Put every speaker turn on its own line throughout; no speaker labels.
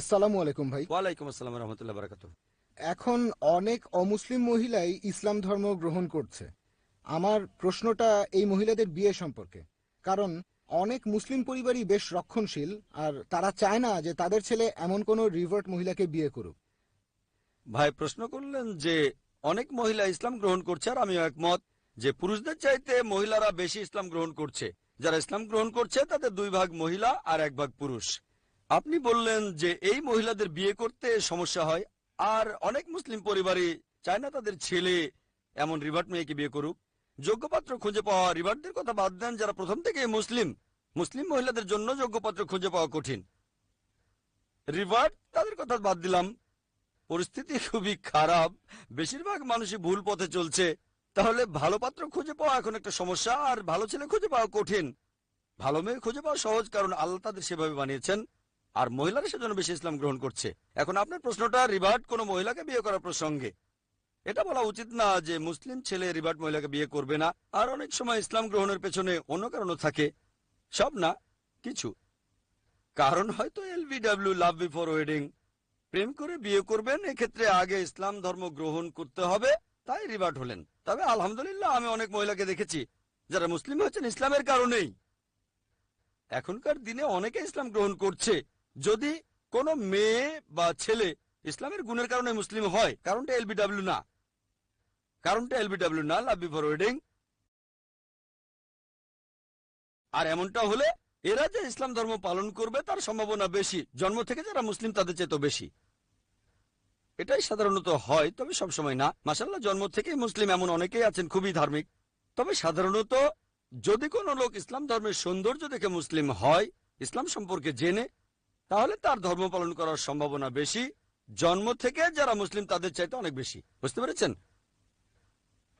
আসসালামু আলাইকুম ভাই।
ওয়ালাইকুম আসসালাম রহমতুল্লাহ বারাকাত
এখন অনেক অমুসলিম মহিলাই ইসলাম ধর্ম গ্রহণ করছে। আমার প্রশ্নটা এই মহিলাদের বিয়ে সম্পর্কে। কারণ অনেক মুসলিম পরিবারই বেশ রক্ষণশীল আর তারা চায় না যে তাদের ছেলে এমন কোনো রিভার্ট মহিলাকে বিয়ে করুক।
ভাই প্রশ্ন করলেন যে অনেক মহিলা ইসলাম গ্রহণ করছে আর আমিও একমত যে পুরুষদের চাইতে মহিলারা বেশি ইসলাম গ্রহণ করছে। যারা ইসলাম গ্রহণ করছে তাদের দুই ভাগ মহিলা আর এক ভাগ পুরুষ। আপনি বললেন যে এই মহিলাদের বিয়ে করতে সমস্যা হয়, আর অনেক মুসলিম পরিবারই চায় না তাদের ছেলে এমন রিভার্ট মেয়েকে বিয়ে করুক। যোগ্যপাত্র খুঁজে পাওয়া রিভার্টদের কথা বাদ দেন যারা প্রথম থেকে মুসলিম। মুসলিম মহিলাদের জন্য যোগ্যপাত্র খুঁজে পাওয়া কঠিন। রিভার্ট তাদের কথা বাদ দিলাম। পরিস্থিতি খুবই খারাপ। বেশিরভাগ মানুষই ভুল পথে চলছে। তাহলে ভালো পাত্র খুঁজে পাওয়া এখন একটা সমস্যা, আর ভালো ছেলে খুঁজে পাওয়া কঠিন। ভালো মেয়ে খুঁজে পাওয়া সহজ, কারণ আল্লাহ তাদের সেভাবে বানিয়েছেন। আর মহিলারা সেজন্য বেশি ইসলাম গ্রহণ করছে। এখন আপনার প্রশ্নটা রিভার্ট কোনো মহিলাকে বিয়ে করার প্রসঙ্গে? এটা বলা উচিত না যে মুসলিম ছেলে রিভার্ট মহিলাকে বিয়ে করবে না। আর অনেক সময় ইসলাম গ্রহণের পেছনে অন্য কারণও থাকে। সব না, কিছু। কারণ হয়তো এলবিডব্লিউ লাভ বিফোর ওয়েডিং। প্রেম করে বিয়ে করবেন, এক্ষেত্রে আগে ইসলাম ধর্ম গ্রহণ করতে হবে, তাই রিভার্ট হলেন। তবে আলহামদুলিল্লাহ, আমি অনেক মহিলাকে দেখেছি, যারা মুসলিম হচ্ছেন ইসলামের কারণেই। এখনকার দিনে অনেকে ইসলাম গ্রহণ করছে। যদি কোনো মেয়ে বা ছেলে ইসলামের গুণের কারণে মুসলিম হয়, কারণটা এলবিডব্লিউ না। কারণটা এলবিডব্লিউ না, লাভ বিফোর ওয়েডিং। আর এমনটা হলে এরা যে ইসলাম ধর্ম পালন করবে তার সম্ভাবনা বেশি। জন্ম থেকে যারা মুসলিম তাদের চেয়ে তো বেশি। এটাই সাধারণত হয়, তবে সবসময় না। মাসাল্লাহ জন্ম থেকে মুসলিম এমন অনেকেই আছেন, খুবই ধার্মিক। তবে সাধারণত যদি কোনো লোক ইসলাম ধর্মের সৌন্দর্য দেখে মুসলিম হয়, ইসলাম সম্পর্কে জেনে তাহলে তার ধর্ম পালন করার সম্ভাবনা বেশি। জন্ম থেকে যারা মুসলিম, তাদের চাইতে অনেক বেশি। বুঝতে পেরেছেন?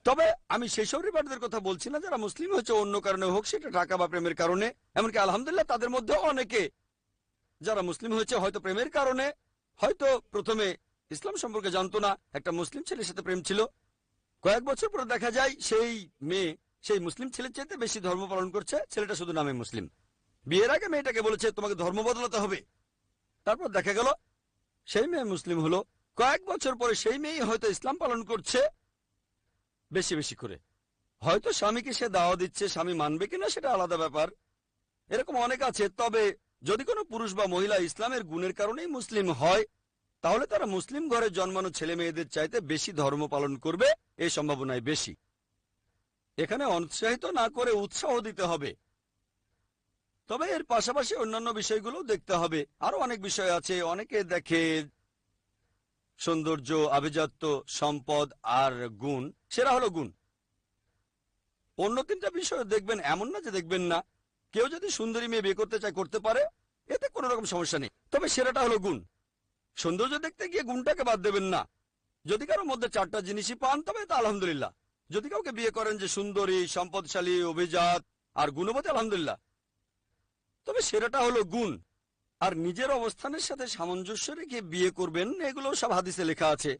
তবে আমি সেই সব রিবারদের কথা বলছি না, যারা মুসলিম হচ্ছে অন্য কারণে হোক, সেটা টাকা বা প্রেমের কারণে। এমনকি আলহামদুলিল্লাহ, তাদের মধ্যে অনেকে যারা মুসলিম হয়েছে, হয়তো প্রেমের কারণে, হয়তো প্রথমে ইসলাম সম্পর্কে জানতো না। একটা মুসলিম ছেলের সাথে প্রেম ছিল। কয়েক বছর পরে দেখা যায়, সেই মেয়ে, সেই মুসলিম ছেলের চাইতে বেশি ধর্ম পালন করছে। ছেলেটা শুধু নামে মুসলিম। বিয়ের আগে মেয়েটাকে বলেছে, তোমাকে ধর্ম বদলাতে হবে। তারপর দেখা গেল, সেই মেয়ে মুসলিম হলো। কয়েক বছর পরে সেই মেয়ে হয়তো ইসলাম পালন করছে, বেশি বেশি করে। হয়তো স্বামীকে সে দাওয়া দিচ্ছে, স্বামী মানবে কিনা সেটা আলাদা ব্যাপার। এরকম অনেক আছে, তবে যদি কোনো পুরুষ বা মহিলা ইসলামের গুণের কারণেই মুসলিম হয়, তাহলে তারা মুসলিম ঘরে জন্মানো ছেলে মেয়েদের চাইতে বেশি ধর্ম পালন করবে এই সম্ভাবনায় বেশি। এখানে অনুৎসাহিত না করে উৎসাহ দিতে হবে। তবে এর পাশাপাশি অন্যান্য বিষয়গুলো দেখতে হবে। আরও অনেক বিষয় আছে। অনেকে দেখে সৌন্দর্য, আভিজাত্য, সম্পদ আর গুণ। সেরা হলো গুণ। অন্য তিনটা বিষয় দেখবেন এমন না যে দেখবেন না। কেউ যদি সুন্দরী মেয়ে বিয়ে করতে চায়, করতে পারে, এতে কোনো রকম সমস্যা নেই। তবে সেরাটা হলো গুণ। সৌন্দর্য দেখতে গিয়ে গুণটাকে বাদ দেবেন না। যদি কারোর মধ্যে চারটা জিনিসই পান, তবে তা আলহামদুলিল্লাহ। যদি কাউকে বিয়ে করেন যে সুন্দরী, সম্পদশালী, অভিজাত আর গুণবতী, আলহামদুলিল্লাহ। তবে সেরাটা হলো গুণ। আর নিজের অবস্থানের সাথে সামঞ্জস্য রেখে বিয়ে করবেন, এগুলো সব হাদিসে লেখা আছে।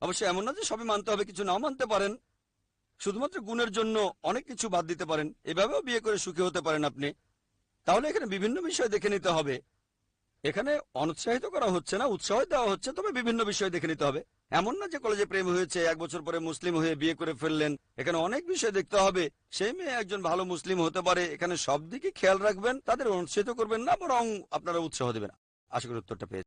অবশ্য এমন না যে সবই মানতে হবে, কিছু নাও মানতে পারেন। শুধুমাত্র গুণের জন্য অনেক কিছু বাদ দিতে পারেন। এভাবেও বিয়ে করে সুখী হতে পারেন আপনি। তাহলে এখানে বিভিন্ন বিষয় দেখে নিতে হবে। এখানে অনুৎসাহিত করা হচ্ছে না, উৎসাহ দেওয়া হচ্ছে, তবে বিভিন্ন বিষয় দেখে নিতে হবে। এমন না যে কলেজে প্রেম হয়েছে, এক বছর পরে মুসলিম হয়ে বিয়ে করে ফেললেন। এখানে অনেক বিষয় দেখতে হবে। সেই মেয়ে একজন ভালো মুসলিম হতে পারে, এখানে সব দিকে খেয়াল রাখবেন, তাদের অনুৎসাহিত করবেন না, বরং আপনারা উৎসাহ দেবেন। আশা করি উত্তরটা পেয়ে